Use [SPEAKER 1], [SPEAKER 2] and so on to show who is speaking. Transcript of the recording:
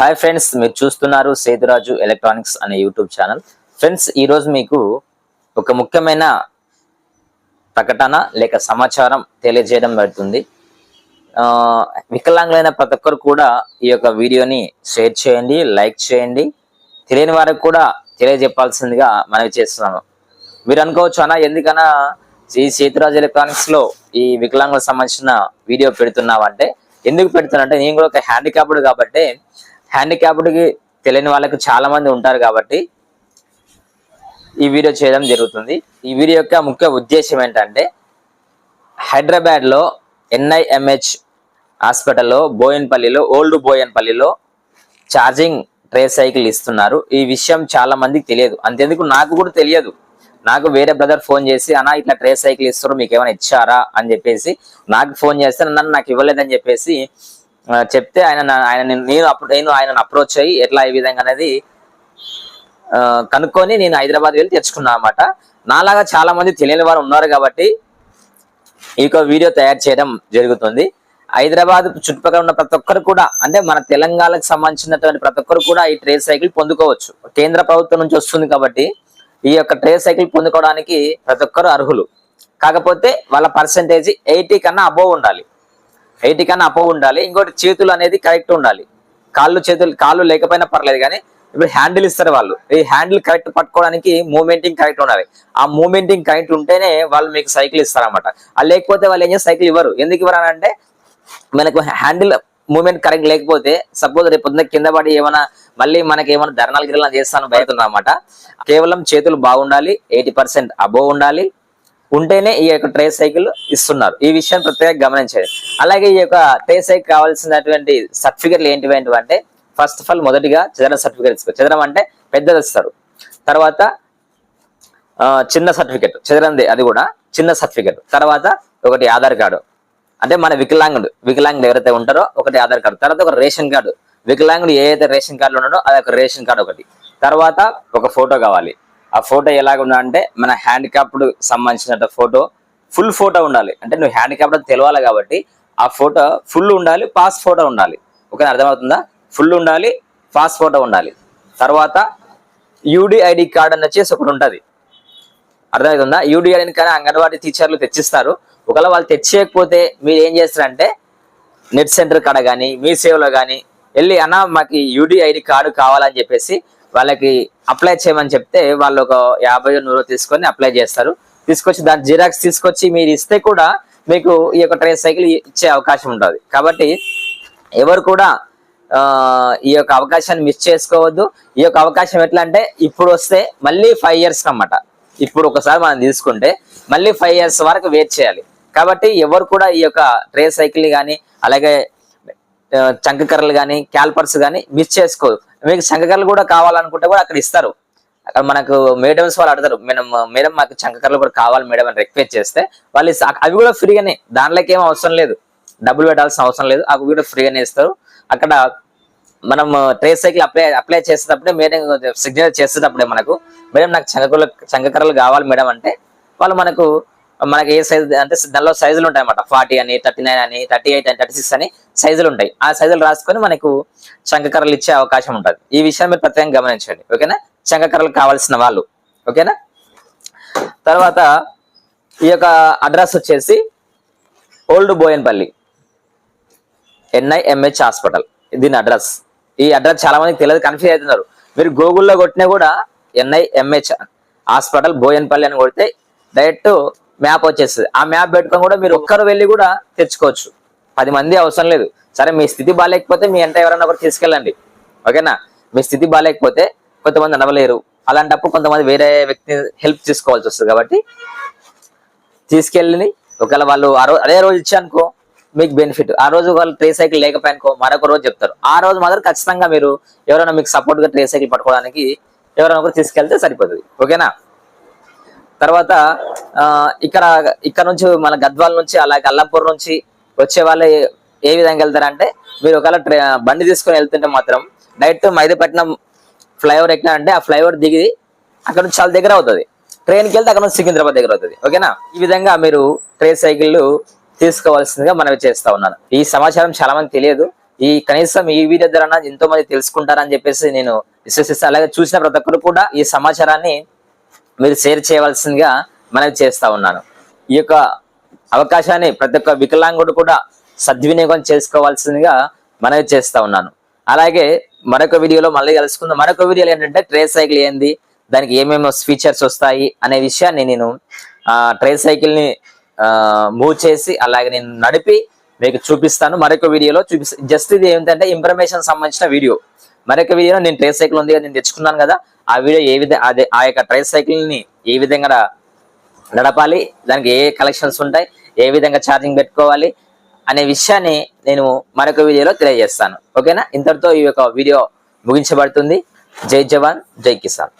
[SPEAKER 1] Hi friends మీరు చూస్తున్నారు Sethuraju electronics అనే యూట్యూబ్ ఛానల్. ఫ్రెండ్స్ ఈరోజు మీకు ఒక ముఖ్యమైన ప్రకటన లేక సమాచారం తెలియజేయడం పడుతుంది వికలాంగులైన ప్రతి ఒక్కరు కూడా ఈ యొక్క వీడియోని షేర్ చేయండి లైక్ చేయండి. తెలియని వారికి కూడా తెలియజెప్పాల్సిందిగా మనవి చేస్తున్నాను. మీరు అనుకోవచ్చు అన్న ఎందుకన్నా ఈ సేతురాజు ఎలక్ట్రానిక్స్లో ఈ వికలాంగులకు సంబంధించిన వీడియో పెడుతున్నావంటే ఎందుకు పెడుతున్నా? నేను కూడా ఒక హ్యాండిక్యాప్డ్ కాబట్టి హ్యాండిక్యాప్డ్కి తెలియని వాళ్ళకి చాలా మంది ఉంటారు కాబట్టి ఈ వీడియో చేయడం జరుగుతుంది. ఈ వీడియో యొక్క ముఖ్య ఉద్దేశం ఏంటంటే హైదరాబాద్లో ఎన్ఐఎంహెచ్ హాస్పిటల్లో బోయన్పల్లిలో ఓల్డ్ బోయన్పల్లిలో ఛార్జింగ్ ట్రే సైకిల్ ఇస్తున్నారు. ఈ విషయం చాలా మందికి తెలియదు. అంతెందుకు నాకు కూడా తెలియదు. నాకు వేరే బ్రదర్ ఫోన్ చేసి అన్న ఇట్లా ట్రే సైకిల్ ఇస్తారు మీకు ఏమైనా ఇచ్చారా? అని చెప్పేసి నాకు ఫోన్ చేస్తే నన్ను నాకు ఇవ్వలేదని చెప్పేసి చెప్తే ఆయన ఆయన నేను అప్పుడు నేను ఆయనను అప్రోచ్ అయ్యి ఎట్లా ఈ విధంగా అనేది కనుక్కొని నేను హైదరాబాద్ వెళ్ళి తెచ్చుకున్నా అనమాట నాలాగా చాలా మంది తెలియని వారు ఉన్నారు కాబట్టి ఈ యొక్క వీడియో తయారు చేయడం జరుగుతుంది. హైదరాబాద్ చుట్టుపక్కల ఉన్న ప్రతి ఒక్కరు కూడా అంటే మన తెలంగాణకు సంబంధించినటువంటి ప్రతి ఒక్కరు కూడా ఈ ట్రేడ్ సైకిల్ పొందుకోవచ్చు. కేంద్ర ప్రభుత్వం నుంచి వస్తుంది కాబట్టి ఈ యొక్క ట్రేడ్ సైకిల్ పొందుకోవడానికి ప్రతి ఒక్కరు అర్హులు. కాకపోతే వాళ్ళ పర్సంటేజ్ ఎయిటీ కన్నా అబోవ్ ఉండాలి. ఎయిటీ కన్నా అబోవ్ ఉండాలి ఇంకోటి చేతులు అనేది కరెక్ట్ ఉండాలి. కాళ్ళు చేతులు కాళ్ళు లేకపోయినా పర్లేదు కానీ ఇప్పుడు హ్యాండిల్ ఇస్తారు వాళ్ళు. ఈ హ్యాండిల్ కరెక్ట్ పట్టుకోవడానికి మూమెంటింగ్ కరెక్ట్ ఉండాలి. ఆ మూమెంటింగ్ కరెక్ట్ ఉంటేనే వాళ్ళు మీకు సైకిల్ ఇస్తారనమాట అది లేకపోతే వాళ్ళు ఏం చేసి సైకిల్ ఇవ్వరు. ఎందుకు ఇవ్వరు అంటే మనకు హ్యాండిల్ మూమెంట్ కరెక్ట్ లేకపోతే సపోజ్ రేపు పొద్దున్న కింద పడి ఏమైనా మళ్ళీ మనకి ఏమైనా ధర్నాలు గిరణాలు చేస్తాను భయతున్నా అనమాట కేవలం చేతులు బాగుండాలి ఎయిటీ పర్సెంట్ అబోవ్ ఉండాలి ఉంటేనే ఈ యొక్క ట్రే సైకిల్ ఇస్తున్నారు. ఈ విషయం ప్రత్యేక గమనించాలి అలాగే ఈ యొక్క ట్రే సైకిల్ కావాల్సినటువంటి సర్టిఫికెట్లు ఏంటివి అంటే ఫస్ట్ ఆఫ్ ఆల్ మొదటిగా చదరం సర్టిఫికేట్ ఇస్తారు చదరం అంటే పెద్దది ఇస్తారు. తర్వాత చిన్న సర్టిఫికెట్ చదరంది అది కూడా చిన్న సర్టిఫికెట్ తర్వాత ఒకటి ఆధార్ కార్డు. అంటే మన వికలాంగుడు వికలాంగుడు ఎవరైతే ఉంటారో ఒకటి ఆధార్ కార్డు. తర్వాత ఒక రేషన్ కార్డు. వికలాంగుడు ఏ అయితే రేషన్ కార్డులో ఉన్నాడో అది ఒక రేషన్ కార్డు ఒకటి. తర్వాత ఒక ఫోటో కావాలి. ఆ ఫోటో ఎలాగ ఉండాలంటే మన హ్యాండిక్యాప్డ్ సంబంధించిన ఫోటో ఫుల్ ఫోటో ఉండాలి. అంటే నువ్వు హ్యాండిక్యాప్డ్ తెలవాలి కాబట్టి ఆ ఫోటో ఫుల్ ఉండాలి పాస్ ఫోటో ఉండాలి. ఓకే అర్థమవుతుందా? ఫుల్ ఉండాలి పాస్ ఫోటో ఉండాలి. తర్వాత యూడిఐడి కార్డ్ అని వచ్చేసి ఒకటి ఉంటుంది. అర్థమవుతుందా? యూడిఐడిని కానీ అంగన్వాడీ టీచర్లు తెచ్చిస్తారు. ఒకవేళ వాళ్ళు తెచ్చేయకపోతే మీరు ఏం చేస్తారంటే నెట్ సెంటర్ కాడ కానీ మీ సేవలో కానీ వెళ్ళి అన్న మాకు యూడిఐడి కార్డు కావాలని చెప్పేసి వాళ్ళకి అప్లై చేయమని చెప్తే వాళ్ళు ఒక యాభై నూరు తీసుకొని అప్లై చేస్తారు. తీసుకొచ్చి దాని జిరాక్స్ తీసుకొచ్చి మీరు ఇస్తే కూడా మీకు ఈ యొక్క ట్రైన్ సైకిల్ ఇచ్చే అవకాశం ఉంటుంది కాబట్టి ఎవరు కూడా ఈ యొక్క అవకాశాన్ని మిస్ చేసుకోవద్దు. ఈ యొక్క అవకాశం ఎట్లా అంటే ఇప్పుడు వస్తే మళ్ళీ ఫైవ్ ఇయర్స్ అన్నమాట. ఇప్పుడు ఒకసారి మనం తీసుకుంటే మళ్ళీ ఫైవ్ ఇయర్స్ వరకు వెయిట్ చేయాలి. కాబట్టి ఎవరు కూడా ఈ యొక్క ట్రే సైకిల్ కానీ అలాగే చంకకర్రలు కానీ క్యాల్పర్స్ కానీ మిస్ చేసుకోదు మీకు చంకకర్రలు కూడా కావాలనుకుంటే కూడా అక్కడ ఇస్తారు. అక్కడ మనకు మేడమ్స్ వాళ్ళు అడతారు మేడం మేడం మాకు చంకకర్రలు కూడా కావాలి మేడం అని రిక్వెస్ట్ చేస్తే వాళ్ళు అవి కూడా ఫ్రీగానే దాంట్లోకి ఏం అవసరం లేదు. డబ్బులు పెట్టాల్సిన అవసరం లేదు. అవి కూడా ఫ్రీగానే ఇస్తారు. అక్కడ మనం ట్రే సైకిల్ అప్లై అప్లై చేసేటప్పుడే మేడం సిగ్నల్ చేసేటప్పుడే మనకు మేడం నాకు చంకకర్రలు చంకకర్రలు కావాలి మేడం అంటే వాళ్ళు మనకు మనకి ఏ సైజ్ అంటే దానిలో సైజులు ఉంటాయి అన్నమాట ఫార్టీ అని థర్టీ నైన్ అని థర్టీ ఎయిట్ అని థర్టీ సిక్స్ అని సైజులు ఉంటాయి. ఆ సైజులు రాసుకొని మనకు శంఖకర్రలు ఇచ్చే అవకాశం ఉంటుంది. ఈ విషయాన్ని మీరు ప్రత్యేకంగా గమనించండి. ఓకేనా? శంఖకర్రలు కావాల్సిన వాళ్ళు. ఓకేనా? తర్వాత ఈ యొక్క అడ్రస్ వచ్చేసి ఓల్డ్ బోయన్పల్లి ఎన్ఐఎంహెచ్ హాస్పిటల్. దీని అడ్రస్. ఈ అడ్రస్ చాలా మందికి తెలియదు కన్ఫ్యూజ్ అవుతున్నారు. మీరు గూగుల్లో కొట్టినా కూడా ఎన్ఐఎంహెచ్ హాస్పిటల్ బోయన్పల్లి అని కొడితే డైరెక్ట్ మ్యాప్ వచ్చేస్తుంది. ఆ మ్యాప్ పెట్టుకొని కూడా మీరు ఒక్కరు వెళ్ళి కూడా తెచ్చుకోవచ్చు. పది మంది అవసరం లేదు. సరే మీ స్థితి బాగాలేకపోతే మీ ఎంట ఎవరైనా ఒకరు తీసుకెళ్ళండి. ఓకేనా? మీ స్థితి బాగాలేకపోతే కొంతమంది నడవలేరు. అలాంటప్పుడు కొంతమంది వేరే వ్యక్తిని హెల్ప్ తీసుకోవాల్సి వస్తుంది కాబట్టి తీసుకెళ్ళి ఒకవేళ వాళ్ళు ఆ రోజు అదే రోజు ఇచ్చానుకో మీకు బెనిఫిట్. ఆ రోజు వాళ్ళు ట్రే సైకిల్ లేకపోయానుకో మరొక రోజు చెప్తారు. ఆ రోజు మాత్రం ఖచ్చితంగా మీరు ఎవరైనా మీకు సపోర్ట్గా ట్రే సైకిల్ పట్టుకోవడానికి ఎవరైనా ఒకరు తీసుకెళ్తే సరిపోతుంది. ఓకేనా? తర్వాత ఇక్కడ ఇక్కడ నుంచి మన గద్వాల నుంచి అలాగే అల్లంపూర్ నుంచి వచ్చే వాళ్ళు ఏ- విధంగా వెళ్తారంటే మీరు ఒకవేళ బండి తీసుకొని వెళ్తుంటే మాత్రం డైరెక్ట్ మైదపట్నం ఫ్లైఓవర్ ఎక్కినారంటే ఆ ఫ్లైఓవర్ దిగి అక్కడ నుంచి చాలా దగ్గర అవుతుంది. ట్రైన్కి వెళ్తే అక్కడ నుంచి సికింద్రాబాద్ దగ్గర అవుతుంది. ఓకేనా? ఈ విధంగా మీరు ట్రైన్ సైకిళ్ళు తీసుకోవాల్సిందిగా మనవి చేస్తా ఉన్నాను. ఈ సమాచారం చాలా మంది తెలియదు. ఈ కనీసం ఈ వీడియో ద్వారా ఎంతో మంది తెలుసుకుంటారని చెప్పేసి నేను విశ్వసిస్తాను అలాగే చూసిన ప్రతి ఒక్కరు కూడా ఈ సమాచారాన్ని మీరు షేర్ చేయవలసిందిగా మనవి చేస్తా ఉన్నాను. ఈ యొక్క అవకాశాన్ని ప్రతి ఒక్క వికలాంగుడు కూడా సద్వినియోగం చేసుకోవాల్సిందిగా మనవి చేస్తా ఉన్నాను. అలాగే మరొక వీడియోలో మళ్ళీ కలుసుకుందాం. మరొక వీడియోలో ఏంటంటే ట్రే సైకిల్ ఏంది దానికి ఏమేమి ఫీచర్స్ వస్తాయి అనే విషయాన్ని నేను ఆ ట్రే సైకిల్ని మూవ్ చేసి అలాగే నేను నడిపి మీకు చూపిస్తాను. మరొక వీడియోలో చూపిస్తాను జస్ట్ ఇది ఏంటంటే ఇన్ఫర్మేషన్ సంబంధించిన వీడియో. మరొక వీడియోలో నేను ట్రే సైకిల్ ఉంది నేను తెచ్చుకున్నాను కదా ఆ వీడియో ఏ విధంగా అదే ఆ యొక్క ట్రే సైకిల్ని ఏ విధంగా నడపాలి దానికి ఏ కలెక్షన్స్ ఉంటాయి ఏ విధంగా ఛార్జింగ్ పెట్టుకోవాలి అనే విషయాన్ని నేను మరొక వీడియోలో తెలియజేస్తాను. ఓకేనా? ఇంతటితో ఈ యొక్క వీడియో ముగించబడుతుంది. జై జవాన్ జై కిసాన్.